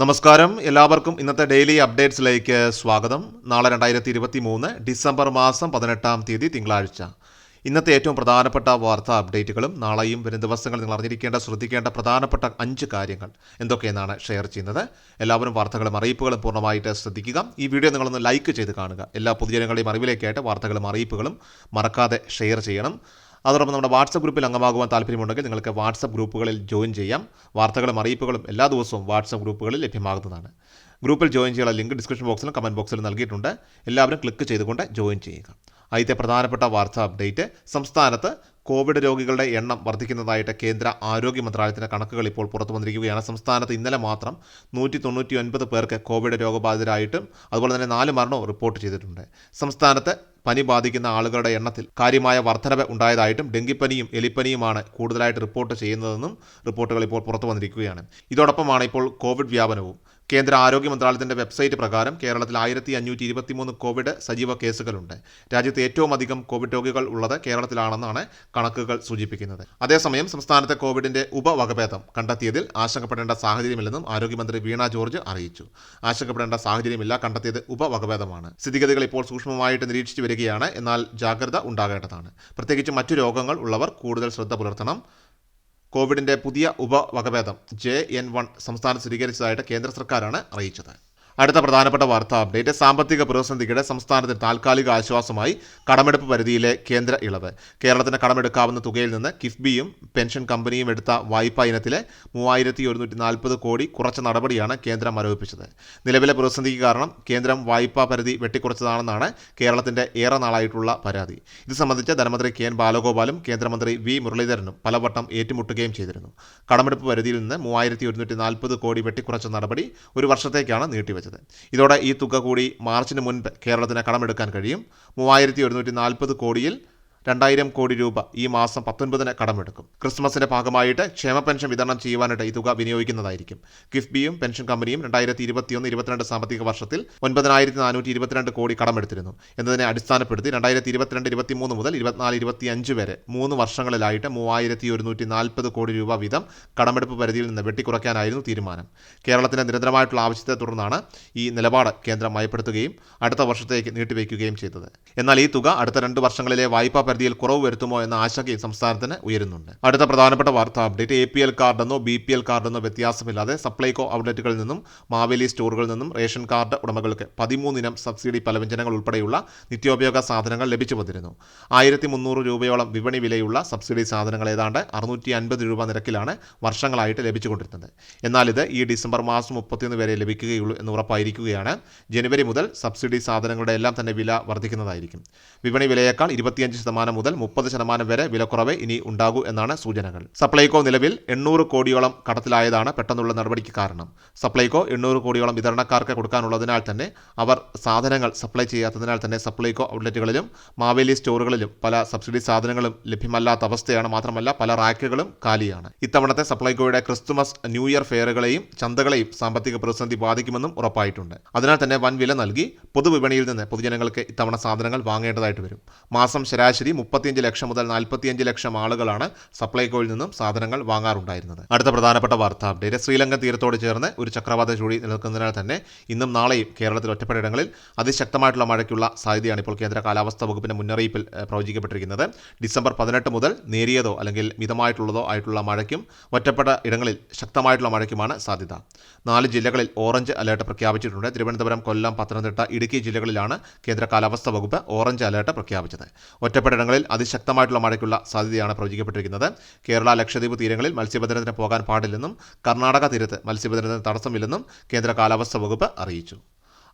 നമസ്കാരം. എല്ലാവർക്കും ഇന്നത്തെ ഡെയിലി അപ്ഡേറ്റ്സിലേക്ക് സ്വാഗതം. നാളെ രണ്ടായിരത്തി ഇരുപത്തി മൂന്ന് ഡിസംബർ മാസം പതിനെട്ടാം തീയതി തിങ്കളാഴ്ച. ഇന്നത്തെ ഏറ്റവും പ്രധാനപ്പെട്ട വാർത്താ അപ്ഡേറ്റുകളും നാളെയും വരും ദിവസങ്ങളിൽ നിങ്ങൾ അറിഞ്ഞിരിക്കേണ്ട ശ്രദ്ധിക്കേണ്ട പ്രധാനപ്പെട്ട അഞ്ച് കാര്യങ്ങൾ എന്തൊക്കെയെന്നാണ് ഷെയർ ചെയ്യുന്നത്. എല്ലാവരും വാർത്തകളും അറിയിപ്പുകളും പൂർണമായിട്ട് ശ്രദ്ധിക്കുക. ഈ വീഡിയോ നിങ്ങളൊന്ന് ലൈക്ക് ചെയ്ത് കാണുക. എല്ലാ പൊതുജനങ്ങളുടെയും അറിവിലേക്കായിട്ട് വാർത്തകളും അറിയിപ്പുകളും മറക്കാതെ ഷെയർ ചെയ്യണം. അതോടൊപ്പം നമ്മുടെ വാട്സപ്പ് ഗ്രൂപ്പിൽ അംഗമാകുവാൻ താല്പര്യമുണ്ടെങ്കിൽ നിങ്ങൾക്ക് വാട്സപ്പ് ഗ്രൂപ്പുകളിൽ ജോയിൻ ചെയ്യാം. വാർത്തകളും അറിയിപ്പുകളും എല്ലാ ദിവസവും വാട്സപ്പ് ഗ്രൂപ്പുകളിൽ ലഭ്യമാകുന്നതാണ്. ഗ്രൂപ്പിൽ ജോയിൻ ചെയ്യാനുള്ള ലിങ്ക് ഡിസ്ക്രിപ്ഷൻ ബോക്സിലും കമന്റ് ബോക്സിലും നൽകിയിട്ടുണ്ട്. എല്ലാവരും ക്ലിക്ക് ചെയ്തുകൊണ്ട് ജോയിൻ ചെയ്യുക. ആദ്യത്തെ പ്രധാനപ്പെട്ട വാർത്താ അപ്ഡേറ്റ് സംസ്ഥാനത്ത് കോവിഡ് രോഗികളുടെ എണ്ണം വർദ്ധിക്കുന്നതായിട്ട് കേന്ദ്ര ആരോഗ്യ മന്ത്രാലയത്തിന്റെ കണക്കുകൾ ഇപ്പോൾ പുറത്തു വന്നിരിക്കുകയാണ്. സംസ്ഥാനത്ത് ഇന്നലെ മാത്രം നൂറ്റി തൊണ്ണൂറ്റി ഒൻപത് പേർക്ക് കോവിഡ് രോഗബാധിതരായിട്ടും അതുപോലെ തന്നെ നാല് മരണവും റിപ്പോർട്ട് ചെയ്തിട്ടുണ്ട്. സംസ്ഥാനത്ത് പനി ബാധിക്കുന്ന ആളുകളുടെ എണ്ണത്തിൽ കാര്യമായ വർധനവ് ഉണ്ടായതായിട്ടും ഡെങ്കിപ്പനിയും എലിപ്പനിയുമാണ് കൂടുതലായിട്ട് റിപ്പോർട്ട് ചെയ്യുന്നതെന്നും റിപ്പോർട്ടുകൾ ഇപ്പോൾ പുറത്തു വന്നിരിക്കുകയാണ്. ഇതോടൊപ്പമാണ് ഇപ്പോൾ കോവിഡ് വ്യാപനവും. കേന്ദ്ര ആരോഗ്യ മന്ത്രാലയത്തിന്റെ വെബ്സൈറ്റ് പ്രകാരം കേരളത്തിൽ ആയിരത്തി അഞ്ഞൂറ്റി ഇരുപത്തിമൂന്ന് കോവിഡ് സജീവ കേസുകളുണ്ട്. രാജ്യത്ത് ഏറ്റവും അധികം കോവിഡ് രോഗികൾ ഉള്ളത് കേരളത്തിലാണെന്നാണ് കണക്കുകൾ സൂചിപ്പിക്കുന്നത്. അതേസമയം സംസ്ഥാനത്തെ കോവിഡിന്റെ ഉപവകഭേദം കണ്ടെത്തിയതിൽ ആശങ്കപ്പെടേണ്ട സാഹചര്യമില്ലെന്നും ആരോഗ്യമന്ത്രി വീണ ജോർജ് അറിയിച്ചു. ആശങ്കപ്പെടേണ്ട സാഹചര്യമില്ല കണ്ടെത്തിയത് ഉപവകഭേദമാണ്. സ്ഥിതിഗതികൾ ഇപ്പോൾ സൂക്ഷ്മമായിട്ട് നിരീക്ഷിച്ചു വരികയാണ് എന്നാൽ ജാഗ്രത ഉണ്ടാകേണ്ടതാണ്. പ്രത്യേകിച്ച് മറ്റു രോഗങ്ങൾ ഉള്ളവർ കൂടുതൽ ശ്രദ്ധ പുലർത്തണം. കോവിഡിന്റെ പുതിയ ഉപവകഭേദം ജെ എൻ വൺ സംസ്ഥാനം സ്ഥിരീകരിച്ചതായിട്ട് കേന്ദ്ര സർക്കാരാണ് അറിയിച്ചത്. അടുത്ത പ്രധാനപ്പെട്ട വാർത്താ അപ്ഡേറ്റ്. സാമ്പത്തിക പ്രതിസന്ധിക്കിടെ സംസ്ഥാനത്തിന് താൽക്കാലിക ആശ്വാസമായി കടമെടുപ്പ് പരിധിയിലെ കേന്ദ്ര ഇളവ്. കേരളത്തിന് കടമെടുക്കാവുന്ന തുകയിൽ നിന്ന് കിഫ്ബിയും പെൻഷൻ കമ്പനിയും എടുത്ത വായ്പാ ഇനത്തിലെ മൂവായിരത്തി ഒരുന്നൂറ്റി നാൽപ്പത് കോടി കുറച്ച നടപടിയാണ് കേന്ദ്രം ആരോപിച്ചത് നിലവിലെ പ്രതിസന്ധിക്ക് കാരണം കേന്ദ്രം വായ്പാ പരിധി വെട്ടിക്കുറച്ചതാണെന്നാണ് കേരളത്തിന്റെ ഏറെ നാളായിട്ടുള്ള പരാതി. ഇത് സംബന്ധിച്ച് ധനമന്ത്രി കെ എൻ ബാലഗോപാലും കേന്ദ്രമന്ത്രി വി മുരളീധരനും പലവട്ടം ഏറ്റുമുട്ടുകയും ചെയ്തിരുന്നു. കടമെടുപ്പ് പരിധിയിൽ നിന്ന് മൂവായിരത്തി കോടി വെട്ടിക്കുറച്ച നടപടി ഒരു വർഷത്തേക്കാണ് നീട്ടിവെച്ചത്. ഇതോടെ ഈ തുക കൂടി മാർച്ചിന് മുൻപ് കേരളത്തിന് കടമെടുക്കാൻ കഴിയും. മൂവായിരത്തി ഒരുന്നൂറ്റി നാൽപ്പത് കോടിയിൽ രണ്ടായിരം കോടി രൂപ ഈ മാസം പത്തൊൻപതിന് കടമെടുക്കും. ക്രിസ്മസിന്റെ ഭാഗമായിട്ട് ക്ഷേമ പെൻഷൻ വിതരണം ചെയ്യുവാനായിട്ട് ഈ തുക വിനിയോഗിക്കുന്നതായിരിക്കും. കിഫ്ബിയും പെൻഷൻ കമ്പനിയും രണ്ടായിരത്തി ഇരുപത്തിയൊന്ന് ഇരുപത്തിരണ്ട് സാമ്പത്തിക വർഷത്തിൽ ഒൻപതിനായിരത്തി നാനൂറ്റി ഇരുപത്തിരണ്ട് കോടി കടമെടുത്തിരുന്നു. എന്നതിനെ അടിസ്ഥാനപ്പെടുത്തി രണ്ടായിരത്തി ഇരുപത്തിരണ്ട് ഇരുപത്തിമൂന്ന് മുതൽ ഇരുപത്തിനാല് ഇരുപത്തിയഞ്ച് വരെ മൂന്ന് വർഷങ്ങളിലായിട്ട് മൂവായിരത്തി ഒരുന്നൂറ്റി നാൽപ്പത് കോടി രൂപ വീതം കടമെടുപ്പ് പരിധിയിൽ നിന്ന് വെട്ടിക്കുറയ്ക്കാനായിരുന്നു തീരുമാനം. കേരളത്തിന്റെ നിരന്തരമായിട്ടുള്ള ആവശ്യത്തെ തുടർന്നാണ് ഈ നിലപാട് കേന്ദ്രം മയപ്പെടുത്തുകയും അടുത്ത വർഷത്തേക്ക് നീട്ടിവെക്കുകയും ചെയ്തത്. എന്നാൽ ഈ തുക അടുത്ത രണ്ട് വർഷങ്ങളിലെ വായ്പാ പരിധിയിൽ കുറവ് വരുത്തുമോ എന്ന ആശങ്കയും സംസ്ഥാനത്തിന് ഉയരുന്നുണ്ട്. അടുത്ത പ്രധാനപ്പെട്ട വാർത്താ അപ്ഡേറ്റ് എ പി എൽ കാർഡെന്നോ ബി പി എൽ കാർഡെന്നോ വ്യത്യാസമില്ലാതെ സപ്ലൈകോ ഔട്ട്ലെറ്റുകളിൽ നിന്നും മാവേലി സ്റ്റോറുകളിൽ നിന്നും റേഷൻ കാർഡ് ഉടമകൾക്ക് പതിമൂന്നിനം സബ്സിഡി പലവ്യഞ്ജനങ്ങൾ ഉൾപ്പെടെയുള്ള നിത്യോപയോഗ സാധനങ്ങൾ ലഭിച്ചു വന്നിരുന്നു. ആയിരത്തി മുന്നൂറ് രൂപയോളം വിപണി വിലയുള്ള സബ്സിഡി സാധനങ്ങൾ ഏതാണ്ട് അറുന്നൂറ്റി അൻപത് രൂപ നിരക്കിലാണ് വർഷങ്ങളായിട്ട് ലഭിച്ചുകൊണ്ടിരുന്നത്. എന്നാൽ ഇത് ഈ ഡിസംബർ മാസം മുപ്പത്തിയൊന്ന് വരെ ലഭിക്കുകയുള്ളൂ എന്ന് ഉറപ്പായിരിക്കുകയാണ്. ജനുവരി മുതൽ സബ്സിഡി സാധനങ്ങളുടെ എല്ലാം തന്നെ വില വർദ്ധിക്കുന്നതായിരിക്കും. വിപണി വിലയേക്കാൾ ഇരുപത്തിയഞ്ച് ശതമാനം മുതൽ മുപ്പത് ശതമാനം വരെ വിലക്കുറവ് ഇനി ഉണ്ടാകൂ എന്നാണ് സൂചനകൾ. സപ്ലൈകോ നിലവിൽ എണ്ണൂറ് കോടിയോളം കടത്തിലായതാണ് പെട്ടെന്നുള്ള നടപടിക്ക് കാരണം. സപ്ലൈകോ എണ്ണൂറ് കോടിയോളം വിതരണക്കാർക്ക് കൊടുക്കാനുള്ളതിനാൽ തന്നെ അവർ സാധനങ്ങൾ സപ്ലൈ ചെയ്യാത്തതിനാൽ തന്നെ സപ്ലൈകോ ഔട്ട്ലെറ്റുകളിലും മാവേലി സ്റ്റോറുകളിലും പല സബ്സിഡി സാധനങ്ങളും ലഭ്യമല്ലാത്ത അവസ്ഥയാണ് മാത്രമല്ല പല റാക്കുകളും കാലിയാണ്. ഇത്തവണത്തെ സപ്ലൈകോയുടെ ക്രിസ്തുമസ് ന്യൂ ഇയർ ഫെയറുകളെയും ചന്തകളെയും സാമ്പത്തിക പ്രതിസന്ധി ബാധിക്കുമെന്നും ഉറപ്പായിട്ടുണ്ട്. അതിനാൽ തന്നെ വൻ വില നൽകി പൊതുവിപണിയിൽ നിന്ന് പൊതുജനങ്ങൾക്ക് ഇത്തവണ സാധനങ്ങൾ വാങ്ങേണ്ടതായിട്ട് വരും. മാസം ശരാശരി മുപ്പത്തിയഞ്ച് ലക്ഷം മുതൽ നാൽപ്പത്തിയഞ്ച് ലക്ഷം ആളുകളാണ് സപ്ലൈകോയിൽ നിന്നും സാധനങ്ങൾ വാങ്ങാറുണ്ടായിരുന്നത്. അടുത്ത പ്രധാനപ്പെട്ട വാർത്താ അപ്ഡേറ്റ്. ശ്രീലങ്കൻ തീരത്തോട് ചേർന്ന് ഒരു ചക്രവാത ചൂടി നിൽക്കുന്നതിനാൽ തന്നെ ഇന്നും നാളെയും കേരളത്തിൽ ഒറ്റപ്പെട്ടയിടങ്ങളിൽ അതിശക്തമായിട്ടുള്ള മഴയ്ക്കുള്ള സാധ്യതയാണ് ഇപ്പോൾ കേന്ദ്ര കാലാവസ്ഥാ വകുപ്പിന്റെ മുന്നറിയിപ്പിൽ പ്രവചിക്കപ്പെട്ടിരിക്കുന്നത്. ഡിസംബർ പതിനെട്ട് മുതൽ നേരിയതോ അല്ലെങ്കിൽ മിതമായിട്ടുള്ളതോ ആയിട്ടുള്ള മഴയ്ക്കും ഒറ്റപ്പെട്ട ഇടങ്ങളിൽ ശക്തമായിട്ടുള്ള മഴയ്ക്കുമാണ് സാധ്യത. നാല് ജില്ലകളിൽ ഓറഞ്ച് അലേർട്ട് പ്രഖ്യാപിച്ചിട്ടുണ്ട്. തിരുവനന്തപുരം കൊല്ലം പത്തനംതിട്ട ഇടുക്കി ജില്ലകളിലാണ് കേന്ദ്ര കാലാവസ്ഥാ വകുപ്പ് ഓറഞ്ച് അലേർട്ട് പ്രഖ്യാപിച്ചത്. ഒറ്റപ്പെട്ടിടങ്ങളിൽ അതിശക്തമായിട്ടുള്ള മഴയ്ക്കുള്ള സാധ്യതയാണ് പ്രവചിക്കപ്പെട്ടിരിക്കുന്നത്. കേരള ലക്ഷദ്വീപ് തീരങ്ങളിൽ മത്സ്യബന്ധനത്തിന് പോകാൻ പാടില്ലെന്നും കർണാടക തീരത്ത് മത്സ്യബന്ധനത്തിന് തടസ്സമില്ലെന്നും കേന്ദ്ര കാലാവസ്ഥാ വകുപ്പ് അറിയിച്ചു.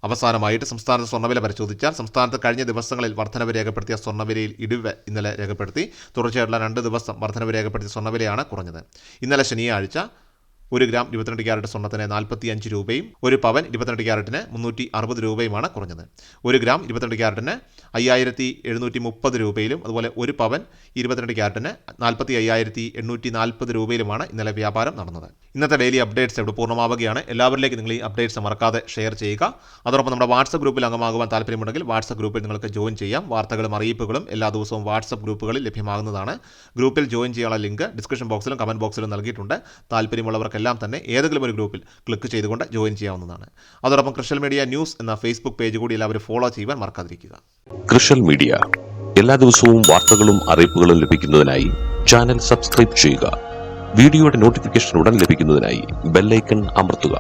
അവസാനമായിട്ട് സംസ്ഥാനത്ത് സ്വർണവില പരിശോധിച്ചാൽ സംസ്ഥാനത്ത് കഴിഞ്ഞ ദിവസങ്ങളിൽ വർധനവ് രേഖപ്പെടുത്തിയ സ്വർണവിലയിൽ ഇടിവ് ഇന്നലെ രേഖപ്പെടുത്തി. തുടർച്ചയായിട്ടുള്ള രണ്ട് ദിവസം വർധനവ് രേഖപ്പെടുത്തിയ സ്വർണവിലയാണ് കുറഞ്ഞത്. ഇന്നലെ ശനിയാഴ്ച ഒരു ഗ്രാം ഇരുപത്തിരണ്ട് ക്യാരറ്റ് സ്വർണത്തിന് നാൽപ്പത്തി അഞ്ച് രൂപയും ഒരു പവൻ ഇരുപത്തിരണ്ട് ക്യാരറ്റിന് മുന്നൂറ്റി അറുപത് രൂപയുമാണ് കുറഞ്ഞത്. ഒരു ഗ്രാം ഇരുപത്തിരണ്ട് ക്യാരറ്റിന് അയ്യായിരത്തി എഴുന്നൂറ്റി മുപ്പത് രൂപയിലും അതുപോലെ ഒരു പവൻ ഇരുപത്തിരണ്ട് ക്യാരറ്റിന് നാൽപ്പത്തി അയ്യായിരത്തി എണ്ണൂറ്റി നാൽപ്പത് രൂപയിലുമാണ് ഇന്നലെ വ്യാപാരം നടന്നത്. ഇന്നത്തെ ഡെയിലി അപ്ഡേറ്റ്സ് ഇവിടെ പൂർണമാവുകയാണ്. എല്ലാവരിലേക്കും നിങ്ങൾ ഈ അപ്ഡേറ്റ്സ് മറക്കാതെ ഷെയർ ചെയ്യുക. അതോടൊപ്പം നമ്മുടെ വാട്സപ്പ് ഗ്രൂപ്പിൽ അംഗമാകുവാൻ താല്പര്യമുണ്ടെങ്കിൽ വാട്സപ്പ് ഗ്രൂപ്പിൽ നിങ്ങൾക്ക് ജോയിൻ ചെയ്യാം. വാർത്തകളും അറിയിപ്പുകളും എല്ലാ ദിവസവും വാട്സപ്പ് ഗ്രൂപ്പുകളിൽ ലഭ്യമാകുന്നതാണ്. ഗ്രൂപ്പിൽ ജോയിൻ ചെയ്യാനുള്ള ലിങ്ക് ഡിസ്ക്രിപ്ഷൻ ബോക്സിലും കമന്റ് ബോക്സിലും നൽകിയിട്ടുണ്ട്. താല്പര്യമുള്ളവർക്ക് ഉള്ളവർക്കെല്ലാം തന്നെ ഏതെങ്കിലും ഒരു ഗ്രൂപ്പിൽ ക്ലിക്ക് ചെയ്തുകൊണ്ട് ജോയിൻ ചെയ്യാവുന്നതാണ്. അതോടൊപ്പം കൃഷൽ മീഡിയ ന്യൂസ് എന്ന ഫേസ്ബുക്ക് പേജ് കൂടി എല്ലാവരും ഫോളോ ചെയ്യുവാൻ മറക്കാതിരിക്കുക. കൃഷൽ മീഡിയ എല്ലാ ദിവസവും വാർത്തകളും അറിയിപ്പുകളും ലഭിക്കുന്നതിനായി ചാനൽ സബ്സ്ക്രൈബ് ചെയ്യുക. വീഡിയോയുടെ നോട്ടിഫിക്കേഷൻ ഉടൻ ലഭിക്കുന്നതിനായി ബെല്ലൈക്കൺ അമർത്തുക.